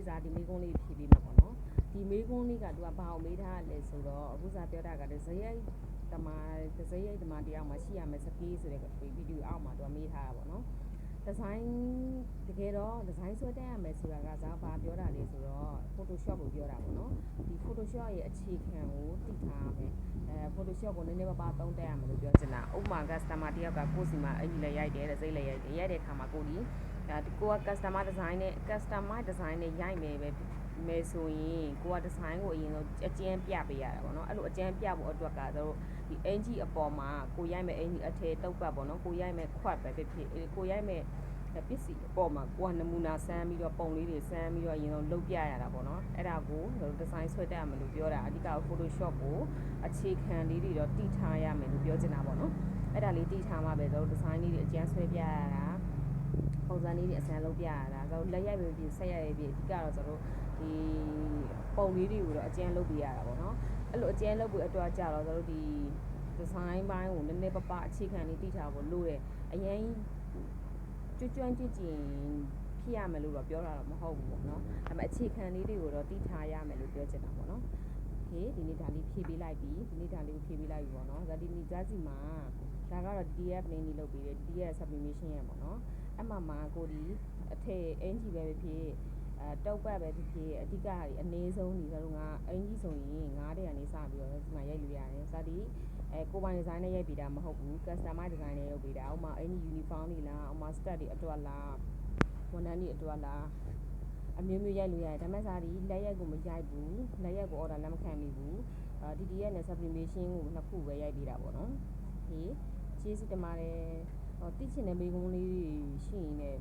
နေ့စားဒီမေကုန်းလေးဖြေပေးမှာပေါ့နော်ဒီမေကုန်းလေးကသူကဘာအောင်မေးထားလဲဆိုတော့အခုစားပြောတာကလည်းဇယိုက်တမာဇယိုက်တမာတရားမှာရှိရမယ်စကေးဆိုတဲ့ဗီဒီယိုအောက်မှာသူကမေးထားတာပေါ့နော်ဒီဇိုင်းတကယ်တော့ဒီဇိုင်းဆွဲတက်ရမယ်ဆိုတာကစားဘာပြောတာလဲဆိုတော့ Photoshop ကိုပြောတာပေါ့နော်ဒီ Photoshop ရဲ့အခြေခံကိုသိထားရမယ်အဲ Photoshop ကိုနည်းနည်းပါးပါးသုံးတက်ရမယ်လို့ပြောချင်တာဥပမာ customer တယောက်ကကိုယ့်စီမှာအဲ့ဒီလည်းရိုက်တယ်တဲ့စိတ်လည်းရိုက်တယ်ရိုက်တဲ့အခါမှာကိုဒီ ဒါကိုက customer design နဲ့ customer design နဲ့ရိုက်မယ်ပဲမယ်ဆိုရင်ကိုက design ကိုအရင်ဆုံးအကျဉ်းပြပေးရတာပေါ့နော်အဲ့လိုအကျဉ်းပြဖို့အတွက်ကတို့ဒီ NG အပေါ်မှာကိုရိုက်မယ် NG အထည်တုပ်ပတ်ပေါ့နော်ကိုရိုက်မယ်ခွက်ပဲဖြစ်ဖြစ်ကိုရိုက်မယ်ပစ္စည်းအပေါ်မှာကိုကနမူနာဆန်းပြီးတော့ပုံလေးတွေဆန်းပြီးတော့အရင်ဆုံးလုပ်ပြရတာပေါ့နော်အဲ့ဒါကိုဒီဇိုင်းဆွဲတက်ရမယ်လို့ပြောတာအဓိက Photoshop ကိုအခြေခံလေးတွေတော့တည်ထားရမယ်လို့ပြောချင်တာပေါ့နော်အဲ့ဒါလေးတည်ထားမှပဲတို့ဒီဇိုင်းလေးတွေအကျန်းဆွဲပြရတာ စံနည်းတွေအစမ်းလုပ်ပြရတာကျွန်တော်လက်ရိုက်ပဲဖြစ်ဆက်ရိုက်ပဲဖြစ်အဓိကတော့ကျွန်တော်ဒီပုံလေးတွေကိုတော့အကျဉ်းလုပ်ပြရတာပေါ့နော်အဲ့လိုအကျဉ်းလုပ်ပြီးအတွက်ကြတော့ကျွန်တော်ဒီ design ဘိုင်းကိုနည်းနည်းပပအခြေခံလေးတိထားဖို့လိုတယ်အရင်ကျွကျွမ်းကျွကျင်ဖြစ်ရမယ်လို့တော့ပြောတာတော့မဟုတ်ဘူးပေါ့နော်ဒါပေမဲ့အခြေခံလေးတွေကိုတော့တိထားရမယ်လို့ပြောချင်တာပေါ့နော်ဟေးဒီနေ့ဒါလေးဖြည့်ပေးလိုက်ပြီဒီနေ့ဒါလေးကိုဖြည့်ပေးလိုက်ပြီပေါ့နော်ဒါဒီနေ့ဒါစီမှာဒါကတော့ DF mainly လုပ်ပေးတယ် DF sublimation ရပေါ့နော် အမှမှာကိုဒီအထည်အင်ဂျီပဲဖြစ်ဖြစ်အဲတုပ်ပတ်ပဲဖြစ်ဖြစ်အဓိကကြီးအနည်းဆုံးဒီဆိုတော့ငါအင်ဂျီဆိုရင်9တဲ့ကနေစပြီးတော့ဒီမှာရိုက်လို့ရတယ်စသည်အဲကိုပိုင်ဒီဇိုင်းနဲ့ရိုက်ပေးတာမဟုတ်ဘူး customer design နဲ့လုပ်ပေးတာဥပမာအင်ဂျီ uniform တွေလားဥပမာ stud တွေအတွက်လားဝန်ထမ်းတွေအတွက်လားအမျိုးမျိုးရိုက်လို့ရတယ်ဒါပေမဲ့စားဒီလက်ရက်ကိုမရိုက်ဘူးလက်ရက်ကို order လက်မခံမိဘူးအာ DDS နဲ့ sublimation ကိုနှစ်ခုပဲရိုက်ပေးတာပေါ့နော်ဟေးကျေးဇူးတင်ပါတယ် ဟောတိချင်တဲ့မိကုန်းလေးရှိရင်လည်း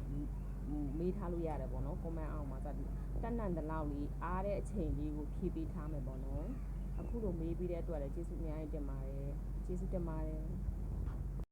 မေးထားလို့ရတယ်ပေါ့နော် comment အောက်မှာစသည်တက်နန်တလောက်လေးအားတဲ့အချိန်လေးကိုဖြည့်ပေးထားမယ်ပေါ့နော်အခုလိုမေးပြီးတဲ့အတွက်လည်းကျေးဇူးအများကြီးတင်ပါတယ်ကျေးဇူးတင်ပါတယ်